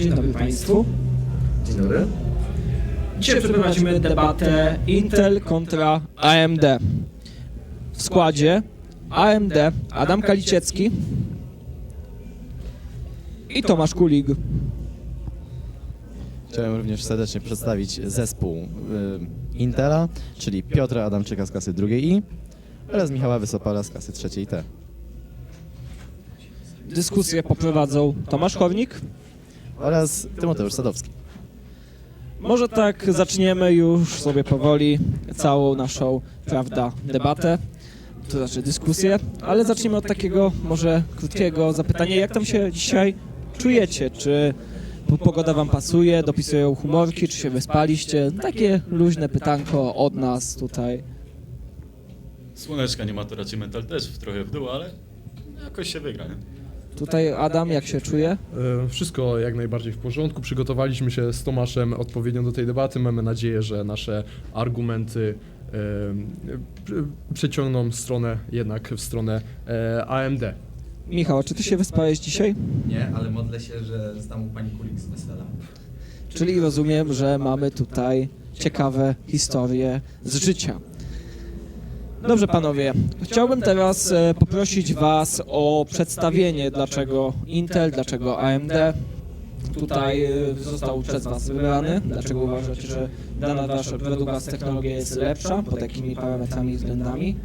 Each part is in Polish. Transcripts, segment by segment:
Dzień dobry Państwu. Dzień dobry. Dzisiaj przeprowadzimy debatę Intel kontra AMD. W składzie AMD Adam Kaliciecki i Tomasz Kulig. Chciałem również serdecznie przedstawić zespół y, Intela, czyli Piotra Adamczyka z klasy drugiej I oraz Michała Wysopala z klasy trzeciej T. Dyskusję poprowadzą Tomasz Chornik. Oraz Tymoteusz Sadowski. Może tak zaczniemy już sobie powoli całą naszą, prawda, debatę, to znaczy dyskusję, ale zaczniemy od takiego może krótkiego zapytania, jak tam się dzisiaj czujecie? Czy po- pogoda wam pasuje, dopisują humorki, czy się wyspaliście? Takie luźne pytanko od nas tutaj. Słoneczka nie ma, to raczej mental też w trochę w dół, ale jakoś się wygra, nie? Tutaj Adam, jak się czuje? E, Wszystko jak najbardziej w porządku. Przygotowaliśmy się z Tomaszem odpowiednio do tej debaty. Mamy nadzieję, że nasze argumenty e, pr- przeciągną stronę jednak w stronę e, AMD. Michał, czy ty się wyspałeś dzisiaj? Nie, ale modlę się, że zdam u pani kulik z wesela. Czyli rozumiem, że mamy tutaj ciekawe historie z życia. Dobrze, panowie. Chciałbym teraz e, poprosić Was o przedstawienie, dlaczego Intel, dlaczego AMD tutaj e, został przez Was wybrany, dlaczego uważacie, że dana wasza, według Was technologia jest lepsza, pod jakimi parametrami i względami.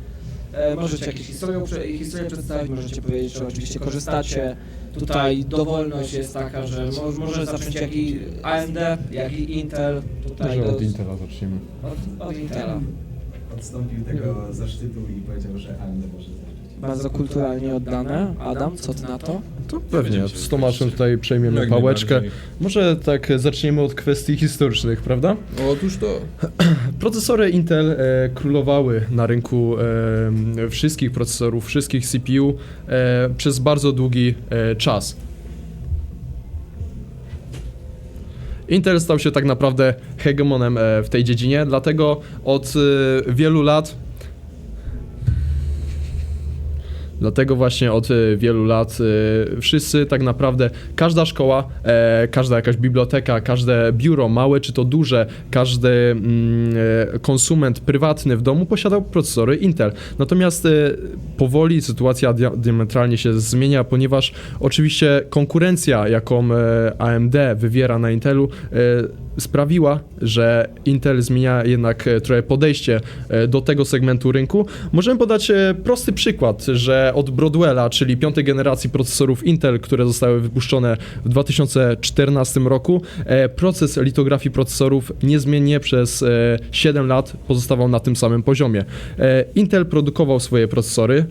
E, Możecie jakieś historię, historię przedstawić, możecie powiedzieć, że oczywiście korzystacie. Tutaj dowolność jest taka, że mo- może zacząć jak i AMD, jak i Intel. Tutaj Może od Intela zaczniemy. od, od Intela. Odstąpił tego zaszczytu i powiedział, że AMD może zacząć. Bardzo kulturalnie oddane. Adam, co ty na to? To pewnie. Z Tomaszem tutaj przejmiemy Jak pałeczkę. najbardziej. Może tak zaczniemy od kwestii historycznych, prawda? Otóż to. Procesory Intel e, królowały na rynku e, wszystkich procesorów, wszystkich CPU e, przez bardzo długi e, czas. Intel stał się tak naprawdę hegemonem e, w tej dziedzinie, dlatego od e, wielu lat Dlatego właśnie od e, wielu lat e, wszyscy tak naprawdę, każda szkoła, e, każda jakaś biblioteka, każde biuro, małe czy to duże, każdy mm, konsument prywatny w domu posiadał procesory Intel. Natomiast powoli sytuacja dia- diametralnie się zmienia, ponieważ oczywiście konkurencja, jaką AMD wywiera na Intelu, sprawiła, że Intel zmienia jednak e, trochę podejście e, do tego segmentu rynku. Możemy podać e, prosty przykład, że od Broadwella, czyli piątej generacji procesorów Intel, które zostały wypuszczone w 2014 roku, proces litografii procesorów niezmiennie przez e, 7 lat pozostawał na tym samym poziomie. Intel produkował swoje procesory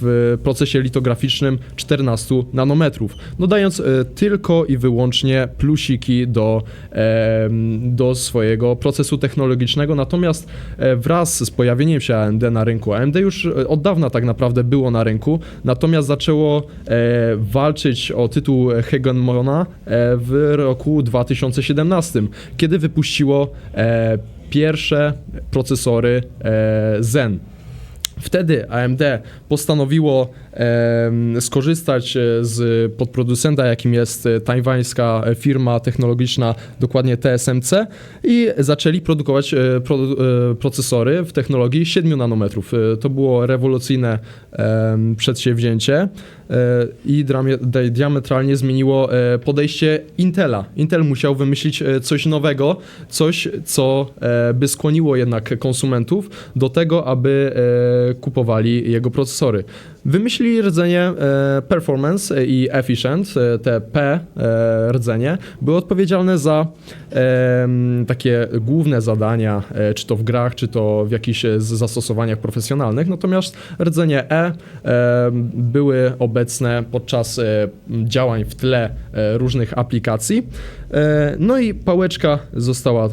w procesie litograficznym 14 nanometrów, dodając tylko i wyłącznie plusiki do, do swojego procesu technologicznego. Natomiast e, wraz z pojawieniem się AMD na rynku, AMD już e, od dawna tak naprawdę było na rynku, natomiast zaczęło e, walczyć o tytuł hegemona w roku 2017, kiedy wypuściło pierwsze procesory Zen. Wtedy AMD postanowiło skorzystać e, z podproducenta, jakim jest e, tajwańska firma technologiczna, dokładnie TSMC, i zaczęli produkować e, produ- e, procesory w technologii 7 nanometrów. E, To było rewolucyjne przedsięwzięcie e, i diametralnie zmieniło e, podejście Intela. Intel musiał wymyślić e, coś nowego, coś, co e, by skłoniło jednak konsumentów do tego, aby e, kupowali jego procesory. Wymyślili rdzenie e, performance i efficient, e, te P e, rdzenie, były odpowiedzialne za takie główne zadania, e, czy to w grach, czy to w jakichś e, zastosowaniach profesjonalnych, natomiast rdzenie E były obecne podczas e, działań w tle e, różnych aplikacji. E, No i pałeczka została e,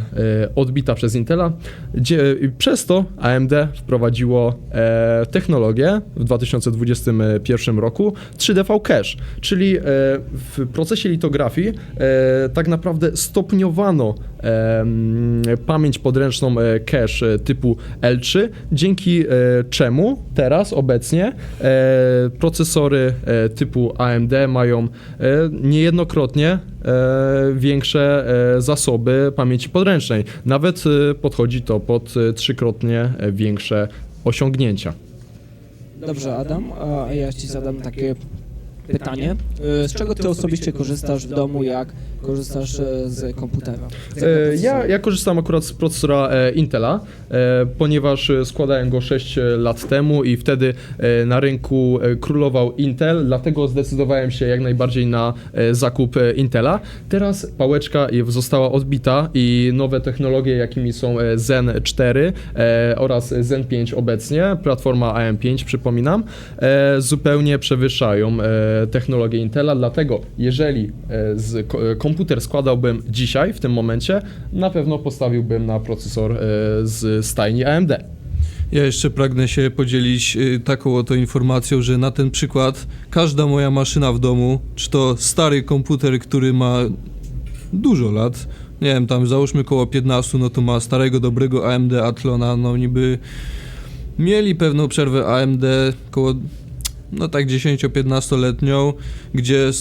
odbita przez Intela. Gdzie, przez to AMD wprowadziło e, technologię w 2020 2021 roku 3DV Cache, czyli w procesie litografii tak naprawdę stopniowano pamięć podręczną cache typu L3, dzięki czemu teraz obecnie procesory typu AMD mają niejednokrotnie większe e, zasoby pamięci podręcznej. Nawet e, podchodzi to pod e, trzykrotnie e, większe osiągnięcia. Dobrze, Adam, a ja ci zadam takie pytanie. E, Z czego ty osobiście korzystasz w domu, jak korzystasz e, z komputera? E, Ja, procesora? ja korzystam akurat z procesora Intela, ponieważ składałem go 6 lat temu i wtedy na rynku królował Intel, dlatego zdecydowałem się jak najbardziej na zakup Intela. Teraz pałeczka została odbita i nowe technologie, jakimi są Zen 4 e, oraz Zen 5 obecnie, platforma AM5 przypominam, zupełnie przewyższają technologię Intela, dlatego jeżeli e, z, e, komputer składałbym dzisiaj, w tym momencie, na pewno postawiłbym na procesor e, z stajni AMD. Ja jeszcze pragnę się podzielić taką oto informacją, że na ten przykład każda moja maszyna w domu, czy to stary komputer, który ma dużo lat, nie wiem, tam załóżmy koło 15, no to ma starego, dobrego AMD Athlona, no niby mieli pewną przerwę AMD koło, no tak 10-15-letnią, gdzie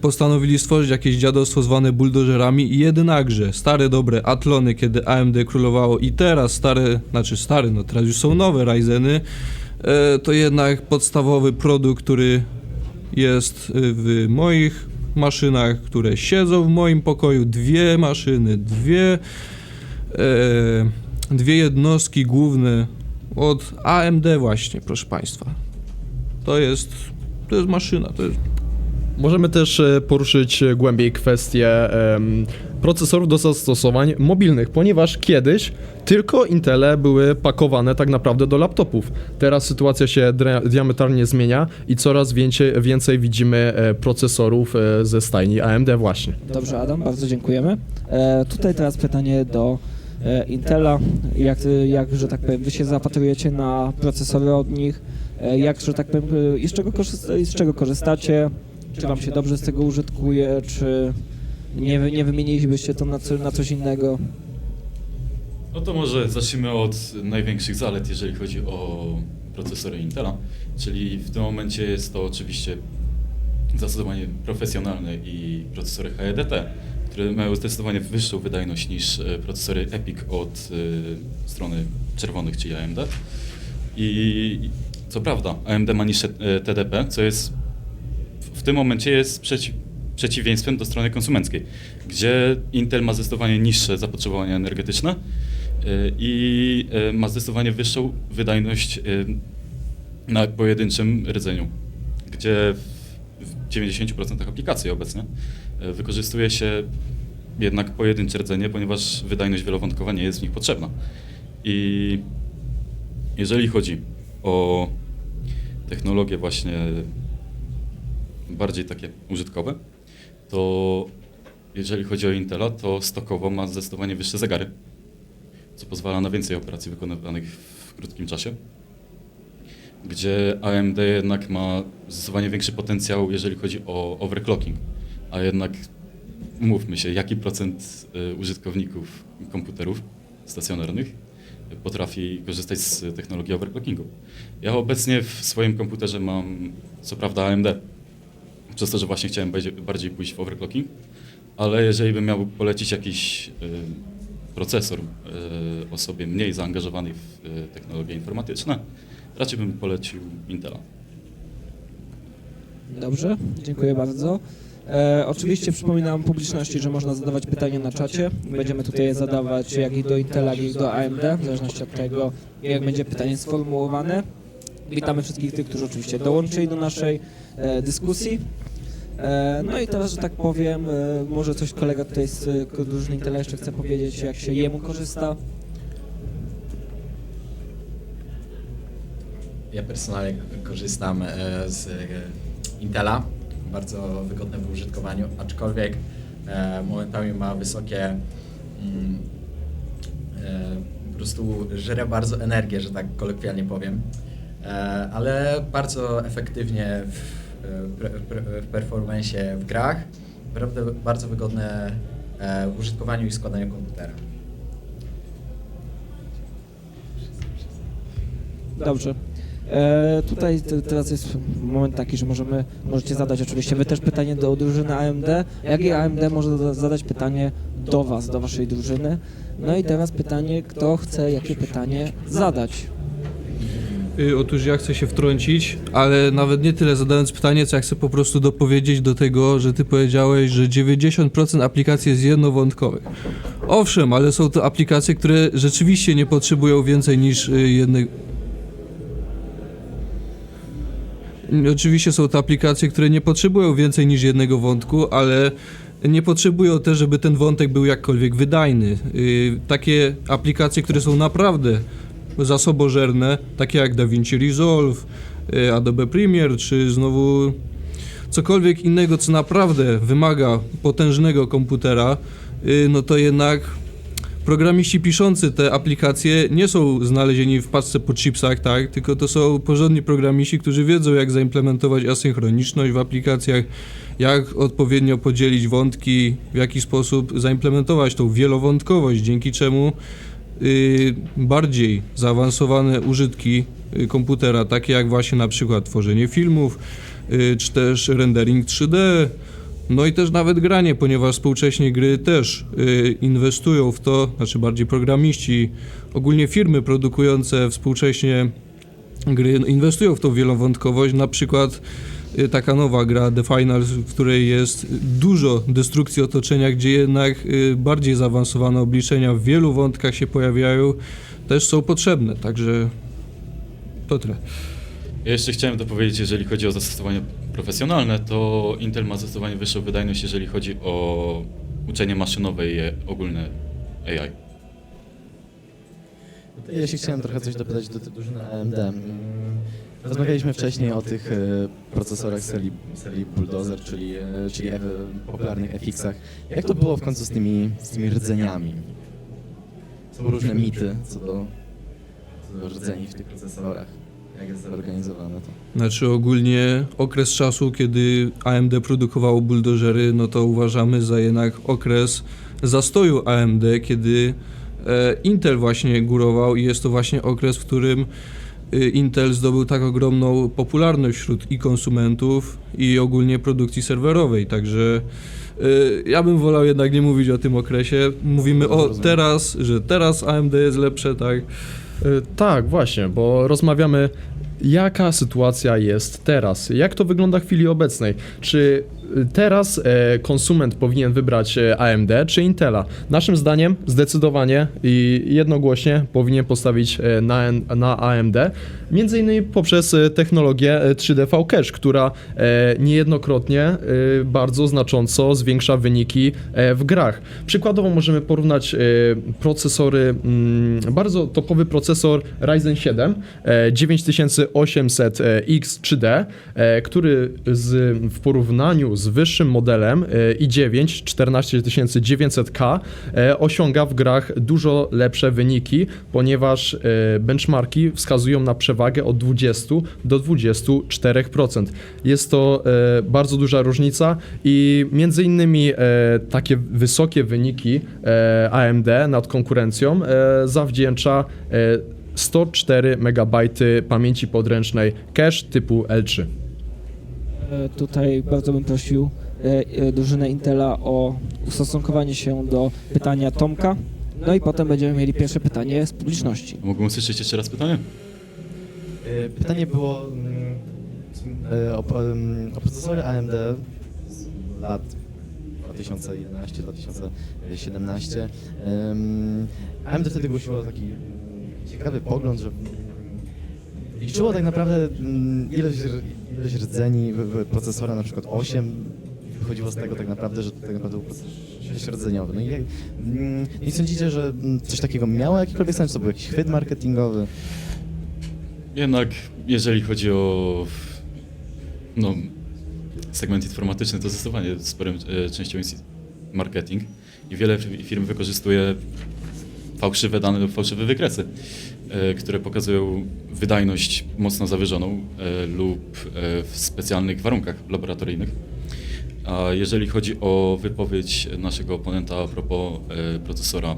postanowili stworzyć jakieś dziadostwo zwane buldożerami i jednakże stare, dobre Atlony, kiedy AMD królowało i teraz stare, znaczy stare, no teraz już są nowe Ryzeny, e, to jednak podstawowy produkt, który jest y, w moich maszynach, które siedzą w moim pokoju, dwie maszyny, dwie, e, dwie jednostki główne od AMD właśnie, proszę Państwa. To jest, to jest maszyna, to jest Możemy też e, poruszyć e, głębiej kwestię em, procesorów do zastosowań mobilnych, ponieważ kiedyś tylko Intele były pakowane tak naprawdę do laptopów. Teraz sytuacja się diametralnie zmienia i coraz więcej, więcej widzimy e, procesorów ze stajni AMD właśnie. Dobrze, Adam, bardzo dziękujemy. E, tutaj teraz pytanie do e, Intela. Jak, jak, że tak powiem, wy się zapatrujecie na procesory od nich? E, jak, że tak powiem, e, i z czego, korzysta, z czego korzystacie? Czy wam się dobrze z tego użytkuje, czy nie, nie wymienilibyście to na, co, na coś innego? No to może zacznijmy od największych zalet, jeżeli chodzi o procesory Intela. Czyli w tym momencie jest to oczywiście zastosowanie profesjonalne i procesory HEDT, które mają zdecydowanie wyższą wydajność niż e, procesory EPIC od e, strony czerwonych, czyli AMD. I co prawda, AMD ma niższe e, TDP, co jest w- tym momencie jest przeci przeciwieństwem do strony konsumenckiej, gdzie Intel ma zdecydowanie niższe zapotrzebowanie energetyczne y, i y, ma zdecydowanie wyższą wydajność na pojedynczym rdzeniu, gdzie w w 90% aplikacji obecnie wykorzystuje się jednak pojedyncze rdzenie, ponieważ wydajność wielowątkowa nie jest w nich potrzebna. I jeżeli chodzi o technologie właśnie bardziej takie użytkowe, to jeżeli chodzi o Intela, to stokowo ma zdecydowanie wyższe zegary, co pozwala na więcej operacji wykonywanych w krótkim czasie. Gdzie AMD jednak ma zdecydowanie większy potencjał, jeżeli chodzi o overclocking, a jednak umówmy się, jaki procent y, użytkowników komputerów stacjonarnych potrafi korzystać z technologii overclockingu. Ja obecnie w swoim komputerze mam co prawda AMD, przez to, że właśnie chciałem bardziej, pójść w overclocking, ale jeżeli bym miał polecić jakiś y, procesor y, osobie mniej zaangażowanej w y, technologie informatyczne, raczej bym polecił Intela. Dobrze, dziękuję bardzo. E, oczywiście przypominam publiczności, że można zadawać pytania na czacie. Będziemy tutaj je zadawać jak i do Intela, jak i do AMD, w zależności od tego, jak będzie pytanie sformułowane. Witamy wszystkich tych, którzy oczywiście dołączyli do naszej e, dyskusji. E, no i teraz, że tak powiem, e, może coś kolega tutaj z drużyny Intela jeszcze chce powiedzieć, jak się jemu korzysta. Ja personalnie korzystam e, z e, Intela, bardzo wygodne w użytkowaniu, aczkolwiek e, momentami ma wysokie, mm, e, po prostu żre bardzo energię, że tak kolokwialnie powiem. e, ale bardzo efektywnie w, performance w grach, naprawdę bardzo wygodne w użytkowaniu i składaniu komputera. Dobrze. E, tutaj te, teraz jest moment taki, że możemy, możecie zadać oczywiście wy też pytanie do drużyny AMD, jak i AMD może za- zadać pytanie do was, do waszej drużyny. No i teraz pytanie, kto chce jakie pytanie zadać. Y, Otóż ja chcę się wtrącić, ale nawet nie tyle zadając pytanie, co ja chcę po prostu dopowiedzieć do tego, że ty powiedziałeś, że 90% aplikacji jest jednowątkowych. Owszem, ale są to aplikacje, które rzeczywiście nie potrzebują więcej niż y, jednej. Oczywiście są to aplikacje, które nie potrzebują więcej niż jednego wątku, ale nie potrzebują też, żeby ten wątek był jakkolwiek wydajny. Y, takie aplikacje, które są naprawdę zasobożerne, takie jak DaVinci Resolve, y, Adobe Premiere, czy znowu cokolwiek innego, co naprawdę wymaga potężnego komputera, y, no to jednak programiści piszący te aplikacje nie są znalezieni w paczce po chipsach, tak, tylko to są porządni programiści, którzy wiedzą jak zaimplementować asynchroniczność w aplikacjach, jak odpowiednio podzielić wątki, w jaki sposób zaimplementować tą wielowątkowość, dzięki czemu y, bardziej zaawansowane użytki y, komputera, takie jak właśnie na przykład tworzenie filmów, y, czy też rendering 3D, no i też nawet granie, ponieważ współcześnie gry też y, inwestują w to, znaczy bardziej programiści, ogólnie firmy produkujące współcześnie gry inwestują w tą wielowątkowość, na przykład y, taka nowa gra The Finals, w której jest dużo destrukcji otoczenia, gdzie jednak y, bardziej zaawansowane obliczenia w wielu wątkach się pojawiają, też są potrzebne, także to tyle. Ja jeszcze chciałem dopowiedzieć, jeżeli chodzi o zastosowanie profesjonalne, to Intel ma zdecydowanie wyższą wydajność, jeżeli chodzi o uczenie maszynowe i ogólne AI. Ja się chciałem trochę coś dopytać do drużyny AMD. Mm, Rozmawialiśmy wcześniej o tych e, procesorach serii, serii Bulldozer, czyli, e, czyli e, popularnych FX-ach. Jak to było w końcu z tymi, z tymi rdzeniami? Są różne mity co do rdzeni w tych procesorach. Jak jest zorganizowane to? Znaczy ogólnie okres czasu, kiedy AMD produkowało buldożery, no to uważamy za jednak okres zastoju AMD, kiedy e, Intel właśnie górował i jest to właśnie okres, w którym y, Intel zdobył tak ogromną popularność wśród i konsumentów i ogólnie produkcji serwerowej, także y, ja bym wolał jednak nie mówić o tym okresie. Mówimy o teraz, że teraz AMD jest lepsze, tak? E, Tak, właśnie, bo rozmawiamy, jaka sytuacja jest teraz, jak to wygląda w chwili obecnej. Czy teraz e, konsument powinien wybrać e, AMD czy Intela? Naszym zdaniem zdecydowanie i jednogłośnie powinien postawić e, na, na AMD, między innymi poprzez technologię e, 3D Cache, która niejednokrotnie bardzo znacząco zwiększa wyniki w grach. Przykładowo możemy porównać procesory, mm, bardzo topowy procesor Ryzen 7 e, 9800X 3D, e, który z, w porównaniu z wyższym modelem e, i9 14900K e, osiąga w grach dużo lepsze wyniki, ponieważ e, benchmarki wskazują na przewagę od 20 do 24%. Jest to bardzo duża różnica i między innymi takie wysokie wyniki AMD nad konkurencją zawdzięcza e, 104 MB pamięci podręcznej cache typu L3. E, Tutaj bardzo bym prosił e, e, drużynę Intela o ustosunkowanie się do pytania Tomka. No i potem będziemy mieli pierwsze pytanie z publiczności. Mógłbym usłyszeć jeszcze raz pytanie? Pytanie było mm, o, o procesory AMD z lat 2011-2017. Em, AMD wtedy głosiło taki ciekawy pogląd, że liczyło tak naprawdę mm, ilość, r- ilość rdzeni procesora, na przykład 8 i wychodziło z tego tak naprawdę, że tak naprawdę był sześciordzeniowy. No i jak, mm, nie sądzicie, że mm, coś takiego miało jakikolwiek sens? To był jakiś chwyt marketingowy? Jednak jeżeli chodzi o no, segment informatyczny, to zdecydowanie sporym e, częścią jest marketing i wiele fi- firm wykorzystuje fałszywe dane lub fałszywe wykresy, które pokazują wydajność mocno zawyżoną e, lub e, w specjalnych warunkach laboratoryjnych. A jeżeli chodzi o wypowiedź naszego oponenta a propos e, procesora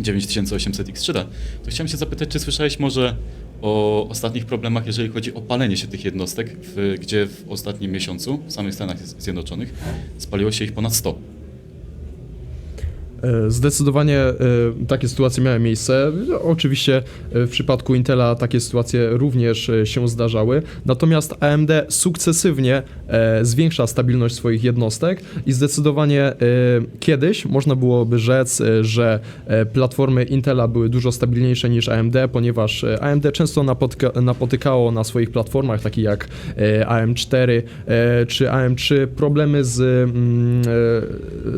9800X3D, to chciałem się zapytać, czy słyszałeś może o ostatnich problemach, jeżeli chodzi o palenie się tych jednostek, w, gdzie w ostatnim miesiącu w samych Stanach Zjednoczonych spaliło się ich ponad 100. E, Zdecydowanie e, takie sytuacje miały miejsce. Oczywiście e, w przypadku Intela takie sytuacje również się zdarzały. Natomiast AMD sukcesywnie zwiększa stabilność swoich jednostek i zdecydowanie kiedyś można byłoby rzec, że platformy Intela były dużo stabilniejsze niż AMD, ponieważ AMD często napotyka, napotykało na swoich platformach, takich jak e, AM4 e, czy AM3, problemy z, mm,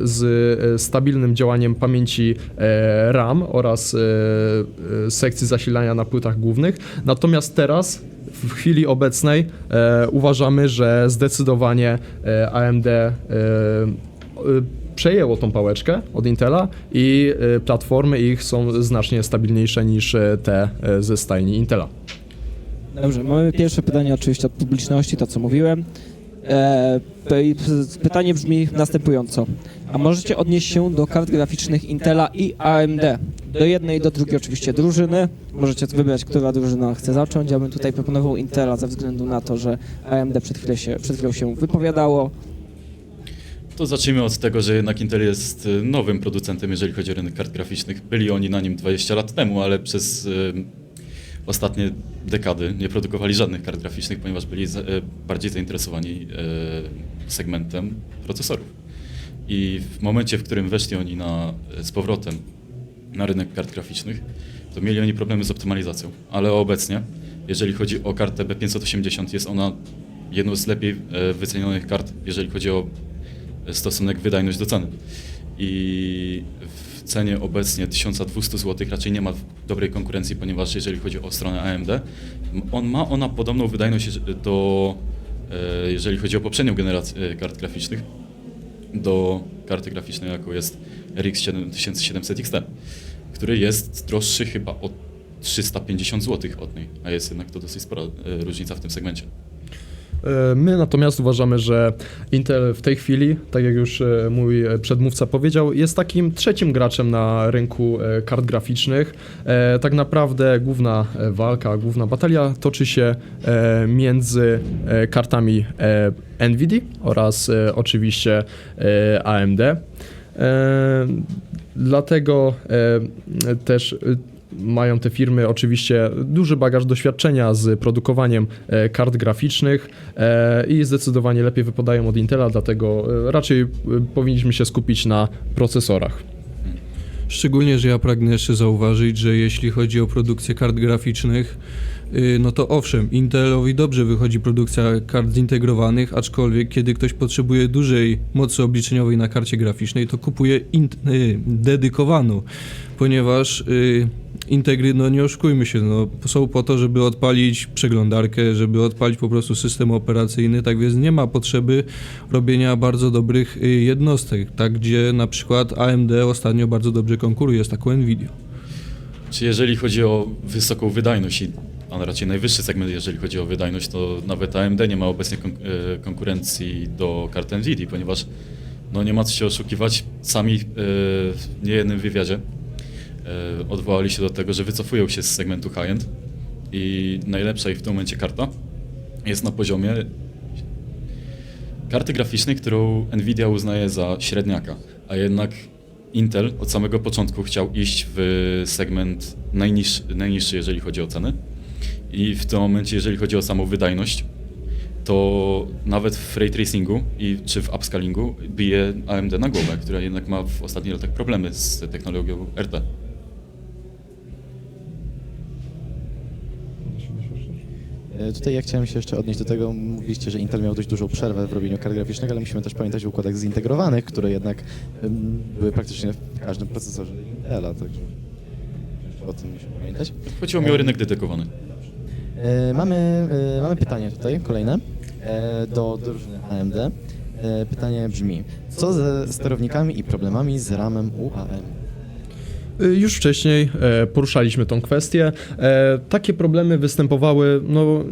z stabilnym działaniem pamięci e, RAM oraz e, e, sekcji zasilania na płytach głównych. Natomiast teraz w chwili obecnej uważamy, że zdecydowanie AMD przejęło tą pałeczkę od Intela i platformy ich są znacznie stabilniejsze niż te ze stajni Intela. Dobrze, mamy pierwsze pytanie oczywiście od publiczności, to co mówiłem. E, pytanie brzmi następująco. A możecie odnieść się do kart graficznych Intela i AMD? Do jednej do drugiej oczywiście drużyny. Możecie wybrać, która drużyna chce zacząć. Ja bym tutaj proponował Intela ze względu na to, że AMD przed, się, przed chwilą się wypowiadało. To zacznijmy od tego, że jednak Intel jest y, nowym producentem, jeżeli chodzi o rynek kart graficznych. Byli oni na nim 20 lat temu, ale przez y, ostatnie dekady nie produkowali żadnych kart graficznych, ponieważ byli y, bardziej zainteresowani y, segmentem procesorów. I w momencie, w którym weszli oni na, z powrotem na rynek kart graficznych, to mieli oni problemy z optymalizacją. Ale obecnie, jeżeli chodzi o kartę B580, jest ona jedną z lepiej e, wycenionych kart, jeżeli chodzi o stosunek wydajność do ceny. I w cenie obecnie 1200 zł raczej nie ma dobrej konkurencji, ponieważ jeżeli chodzi o stronę AMD, on ma ona podobną wydajność do, e, jeżeli chodzi o poprzednią generację e, kart graficznych, do karty graficznej, jaką jest RX 7700 XT, który jest droższy chyba o 350 zł od niej, a jest jednak to dosyć spora e, różnica w tym segmencie. E, My natomiast uważamy, że Intel w tej chwili, tak jak już e, mój e, przedmówca powiedział, jest takim trzecim graczem na rynku kart graficznych. Tak naprawdę główna walka, główna batalia toczy się między kartami Nvidia oraz oczywiście AMD. Dlatego też mają te firmy oczywiście duży bagaż doświadczenia z produkowaniem e, kart graficznych e, i zdecydowanie lepiej wypadają od Intela, dlatego e, raczej powinniśmy się skupić na procesorach. Szczególnie, że ja pragnę jeszcze zauważyć, że jeśli chodzi o produkcję kart graficznych, y, no to owszem, Intelowi dobrze wychodzi produkcja kart zintegrowanych, aczkolwiek kiedy ktoś potrzebuje dużej mocy obliczeniowej na karcie graficznej, to kupuje y, dedykowaną, ponieważ y, Integry, no nie oszukujmy się, no, są po to, żeby odpalić przeglądarkę, żeby odpalić po prostu system operacyjny, tak więc nie ma potrzeby robienia bardzo dobrych y, jednostek, tak gdzie na przykład AMD ostatnio bardzo dobrze konkuruje z taką Nvidia. Czy jeżeli chodzi o wysoką wydajność, a raczej najwyższy segment, jeżeli chodzi o wydajność, to nawet AMD nie ma obecnie e, konkurencji do kart Nvidia, ponieważ no nie ma co się oszukiwać, sami e, w niejednym wywiadzie odwołali się do tego, że wycofują się z segmentu high-end i najlepsza ich w tym momencie karta jest na poziomie karty graficznej, którą Nvidia uznaje za średniaka, a jednak Intel od samego początku chciał iść w segment najniższy, najniższy jeżeli chodzi o ceny. I w tym momencie, jeżeli chodzi o samą wydajność, to nawet w ray tracingu i, czy w upscalingu bije AMD na głowę, która jednak ma w ostatnich latach problemy z technologią RT. Tutaj ja chciałem się jeszcze odnieść do tego, mówiliście, że Intel miał dość dużą przerwę w robieniu kart graficznych, ale musimy też pamiętać o układach zintegrowanych, które jednak em, były praktycznie w każdym procesorze Intela, także o tym musimy pamiętać. Chodziło mi o rynek dedykowany. E, mamy, e, mamy pytanie tutaj, kolejne, e, do drużyny AMD. E, pytanie brzmi, co ze sterownikami i problemami z RAM-em u AM? Już wcześniej e, poruszaliśmy tą kwestię. E, takie problemy występowały no,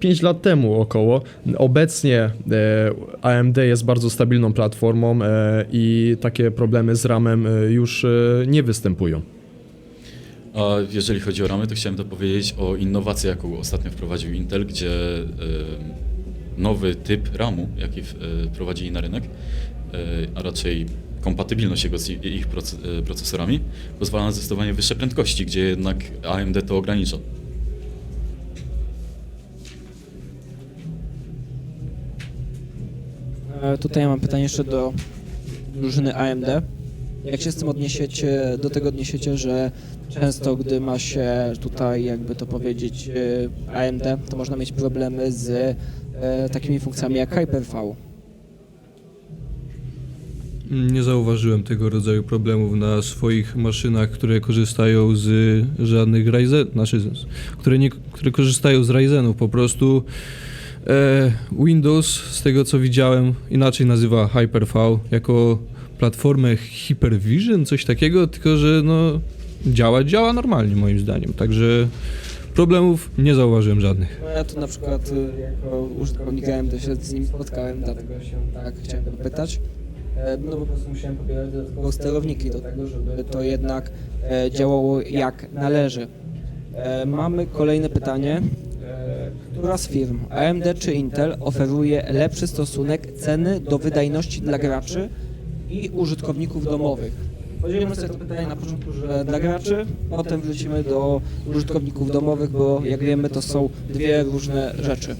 5 lat temu około. Obecnie e, AMD jest bardzo stabilną platformą i takie problemy z RAM-em już nie występują. A jeżeli chodzi o ramy, to chciałem dopowiedzieć o innowacji, jaką ostatnio wprowadził Intel, gdzie nowy typ ramu, jaki w- e, prowadzili na rynek, a raczej kompatybilność jego z ich e, procesorami, pozwala na zdecydowanie wyższe prędkości, gdzie jednak AMD to ogranicza. E, Tutaj mam pytanie jeszcze do drużyny AMD. Jak się z tym odniesiecie, do tego odniesiecie, że często gdy ma się tutaj, jakby to powiedzieć, e, AMD, to można mieć problemy z takimi funkcjami jak Hyper-V. Nie zauważyłem tego rodzaju problemów na swoich maszynach, które korzystają z żadnych Ryzen, znaczy, które, nie, które korzystają z Ryzenów. Po prostu e, Windows, z tego co widziałem, inaczej nazywa Hyper-V jako platformę Hyper-Vision, coś takiego, tylko że no, działa, działa normalnie moim zdaniem. Także problemów nie zauważyłem żadnych. No ja tu na przykład y, jako użytkownik AMD się z nim spotkałem, dlatego się tak chciałem dopytać. E, No po prostu musiałem pobierać dodatkowo sterowniki do tego, żeby to jednak e, działało jak należy. E, Mamy kolejne pytanie. E, Która z firm, AMD czy Intel, oferuje lepszy stosunek ceny do wydajności dla graczy i użytkowników domowych? Podzielimy sobie to pytanie na początku, że dla graczy, potem wrócimy do użytkowników domowych, bo jak wiemy to są dwie różne rzeczy.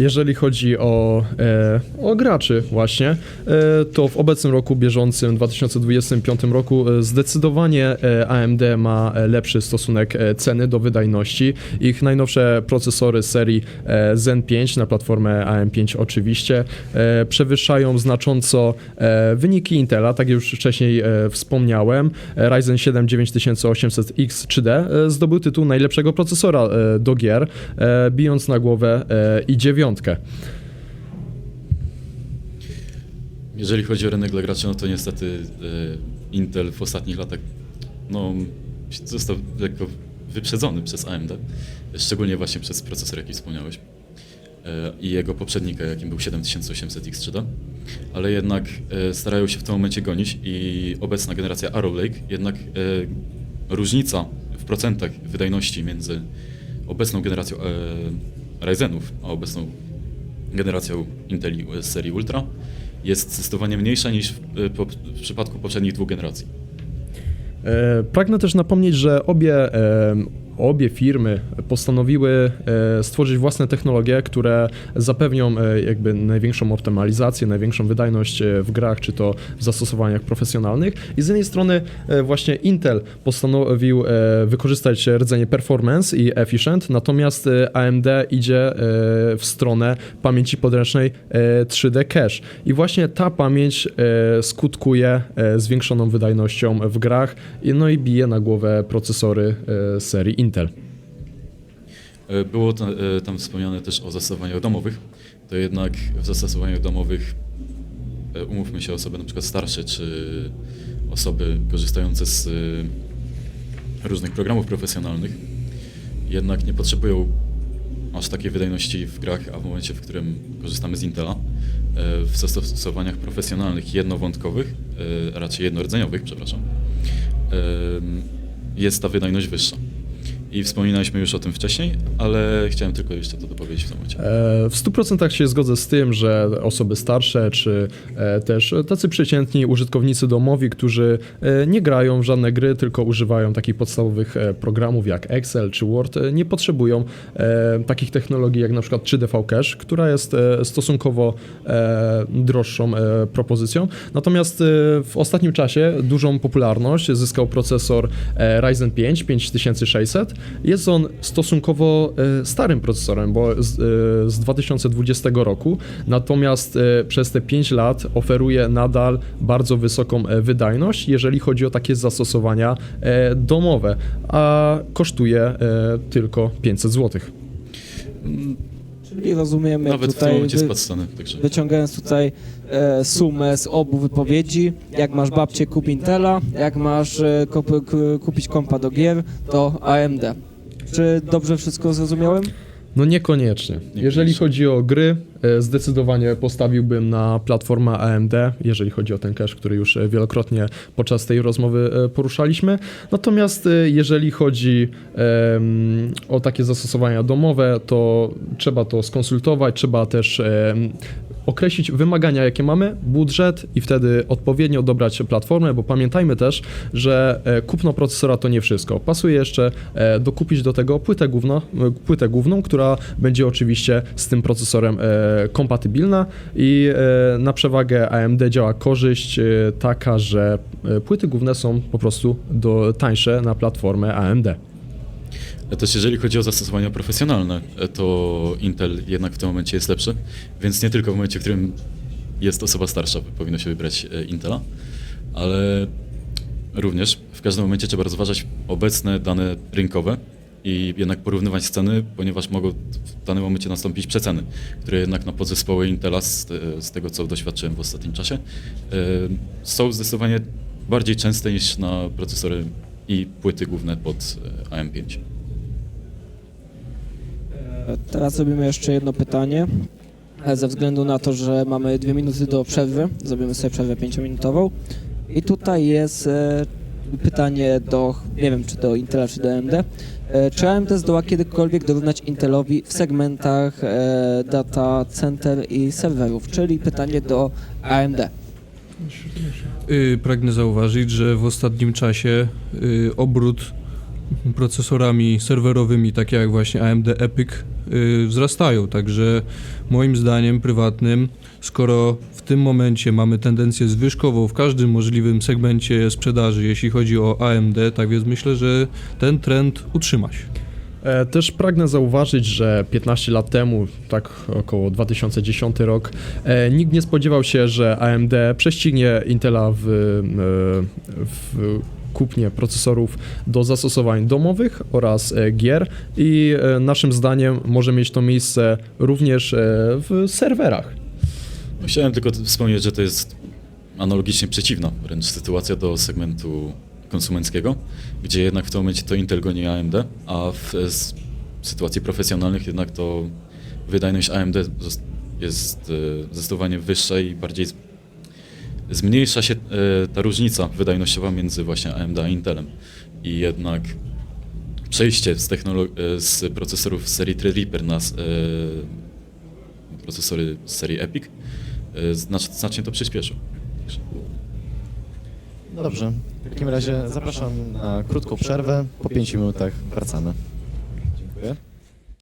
Jeżeli chodzi o, e, o graczy właśnie, e, to w obecnym roku bieżącym, 2025 roku, e, zdecydowanie e, AMD ma e, lepszy stosunek e, ceny do wydajności. Ich najnowsze procesory serii e, Zen 5 na platformę AM5 oczywiście e, przewyższają znacząco e, wyniki Intela, tak jak już wcześniej e, wspomniałem. Ryzen 7 9800X 3D e, zdobył tytuł najlepszego procesora e, do gier, e, bijąc na głowę e, i dziewiątkę. Jeżeli chodzi o rynek dla graczy, no to niestety e, Intel w ostatnich latach no, został lekko wyprzedzony przez AMD, szczególnie właśnie przez procesor, jaki wspomniałeś e, i jego poprzednika, jakim był 7800X3D, ale jednak e, starają się w tym momencie gonić i obecna generacja Arrow Lake, jednak różnica w procentach wydajności między obecną generacją e, Ryzenów, a obecną generacją Inteli z serii Ultra jest zdecydowanie mniejsza niż w, e, w przypadku poprzednich dwóch generacji. E, Pragnę też napomnieć, że obie, obie firmy postanowiły e, stworzyć własne technologie, które zapewnią e, jakby największą optymalizację, największą wydajność e, w grach, czy to w zastosowaniach profesjonalnych. I z jednej strony właśnie Intel postanowił wykorzystać rdzenie performance i efficient, natomiast AMD idzie w stronę pamięci podręcznej e, 3D cache. I właśnie ta pamięć skutkuje zwiększoną wydajnością w grach, no i bije na głowę procesory serii Intel. E, Było e, tam wspomniane też o zastosowaniach domowych. To jednak w zastosowaniach domowych, e, umówmy się, osoby na przykład starsze, czy osoby korzystające z różnych programów profesjonalnych, jednak nie potrzebują aż takiej wydajności w grach, a w momencie, w którym korzystamy z Intela, w zastosowaniach profesjonalnych jednowątkowych, raczej jednorodzeniowych, przepraszam, jest ta wydajność wyższa. I wspominaliśmy już o tym wcześniej, ale chciałem tylko jeszcze to dopowiedzieć w tym momencie. E, W 100% się zgodzę z tym, że osoby starsze, czy e, też tacy przeciętni użytkownicy domowi, którzy e, nie grają w żadne gry, tylko używają takich podstawowych e, programów jak Excel czy Word, e, nie potrzebują e, takich technologii jak na przykład 3DV Cache, która jest e, stosunkowo e, droższą e, propozycją. Natomiast e, w ostatnim czasie dużą popularność zyskał procesor e, Ryzen 5 5600. Jest on stosunkowo e, starym procesorem, bo z, e, z 2020 roku, natomiast e, przez te 5 lat oferuje nadal bardzo wysoką wydajność, jeżeli chodzi o takie zastosowania domowe, a kosztuje tylko 500 zł. Czyli rozumiemy Nawet w tym tutaj, momencie wy, ceny, także wyciągając tutaj e, sumę z obu wypowiedzi, jak masz babcię kup Intela, jak masz e, kup, kupić kompa do gier, to AMD. Czy dobrze wszystko zrozumiałem? No niekoniecznie. Jeżeli chodzi o gry, e, zdecydowanie postawiłbym na platformę AMD, jeżeli chodzi o ten cache, który już e, wielokrotnie podczas tej rozmowy e, poruszaliśmy. Natomiast jeżeli chodzi o takie zastosowania domowe, to trzeba to skonsultować, trzeba też określić wymagania, jakie mamy, budżet i wtedy odpowiednio dobrać platformę, bo pamiętajmy też, że e, kupno procesora to nie wszystko. Pasuje jeszcze e, dokupić do tego płytę, główną, e, płytę główną, która będzie oczywiście z tym procesorem e, kompatybilna i na przewagę AMD działa korzyść taka, że płyty główne są po prostu do, tańsze na platformę AMD. E, Też jeżeli chodzi o zastosowania profesjonalne, e, to Intel jednak w tym momencie jest lepszy, więc nie tylko w momencie, w którym jest osoba starsza, powinno się wybrać e, Intela, ale również w każdym momencie trzeba rozważać obecne dane rynkowe i jednak porównywać ceny, ponieważ mogą w danym momencie nastąpić przeceny, które jednak na podzespoły Intela, z, z tego co doświadczyłem w ostatnim czasie, są zdecydowanie bardziej częste niż na procesory i płyty główne pod e, AM5. Teraz zrobimy jeszcze jedno pytanie. E, Ze względu na to, że mamy dwie minuty do przerwy, zrobimy sobie przerwę pięciominutową. I tutaj jest e, pytanie do, nie wiem czy do Intela, czy do AMD. E, Czy AMD zdoła kiedykolwiek dorównać Intelowi w segmentach data center i serwerów? Czyli pytanie do AMD. Y, pragnę zauważyć, że w ostatnim czasie y, obrót procesorami serwerowymi, takie jak właśnie AMD Epic, y, wzrastają. Także moim zdaniem prywatnym, skoro w tym momencie mamy tendencję zwyżkową w każdym możliwym segmencie sprzedaży, jeśli chodzi o AMD, tak więc myślę, że ten trend utrzyma się. E, Też pragnę zauważyć, że 15 lat temu, tak około 2010 rok, e, nikt nie spodziewał się, że AMD prześcignie Intela w, e, w kupnie procesorów do zastosowań domowych oraz e, gier i e, naszym zdaniem może mieć to miejsce również e, w serwerach. Chciałem tylko wspomnieć, że to jest analogicznie przeciwna wręcz sytuacja do segmentu konsumenckiego, gdzie jednak w tym momencie to Intel goni AMD, a w sytuacji profesjonalnych jednak to wydajność AMD jest zdecydowanie wyższa i bardziej zmniejsza się e, ta różnica wydajnościowa między właśnie AMD a Intelem. I jednak przejście z, e, z procesorów z serii Threadripper na e, procesory z serii Epic e, znacz- znacznie to przyspieszył. No dobrze, w takim razie zapraszam na krótką przerwę. Po 5 minutach wracamy.